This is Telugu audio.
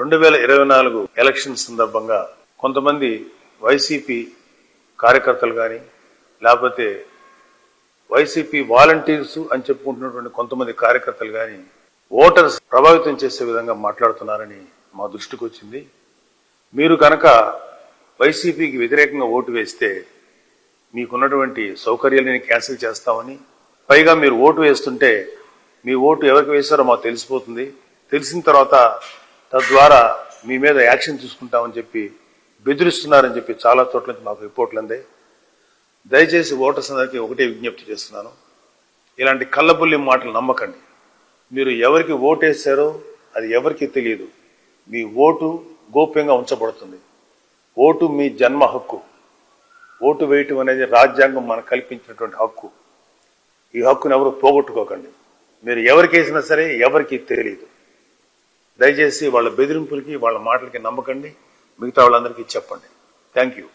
రెండు వేల ఇరవై నాలుగు ఎలక్షన్ సందర్భంగా కొంతమంది వైసీపీ కార్యకర్తలు కానీ లేకపోతే వైసీపీ వాలంటీర్స్ అని చెప్పుకుంటున్నటువంటి కొంతమంది కార్యకర్తలు కానీ ఓటర్స్ ప్రభావితం చేసే విధంగా మాట్లాడుతున్నారని మా దృష్టికి వచ్చింది. మీరు కనుక వైసీపీకి వ్యతిరేకంగా ఓటు వేస్తే మీకున్నటువంటి సౌకర్యాలని క్యాన్సిల్ చేస్తామని పైగా మీరు ఓటు వేస్తుంటే మీ ఓటు ఎవరికి వేశారో మాకు తెలిసిపోతుంది. తెలిసిన తర్వాత తద్వారా మీ మీద యాక్షన్ తీసుకుంటామని చెప్పి బెదిరిస్తున్నారని చెప్పి చాలా చోట్ల నుంచి మాకు రిపోర్ట్లు అందాయి. దయచేసి ఓటర్స్ అందరికీ ఒకటే విజ్ఞప్తి చేస్తున్నాను. ఇలాంటి కళ్ళబుల్లి మాటలు నమ్మకండి. మీరు ఎవరికి ఓటేశారో అది ఎవరికి తెలియదు. మీ ఓటు గోప్యంగా ఉంచబడుతుంది. ఓటు మీ జన్మ హక్కు. ఓటు వేయటం అనేది రాజ్యాంగం మనకు కల్పించినటువంటి హక్కు. ఈ హక్కును ఎవరు పోగొట్టుకోకండి. మీరు ఎవరికేసినా సరే ఎవరికి తెలియదు. దయచేసి వాళ్ళ బెదిరింపులకి వాళ్ళ మాటలకి నమ్మకండి. మిగతా వాళ్ళందరికీ చెప్పండి. Thank you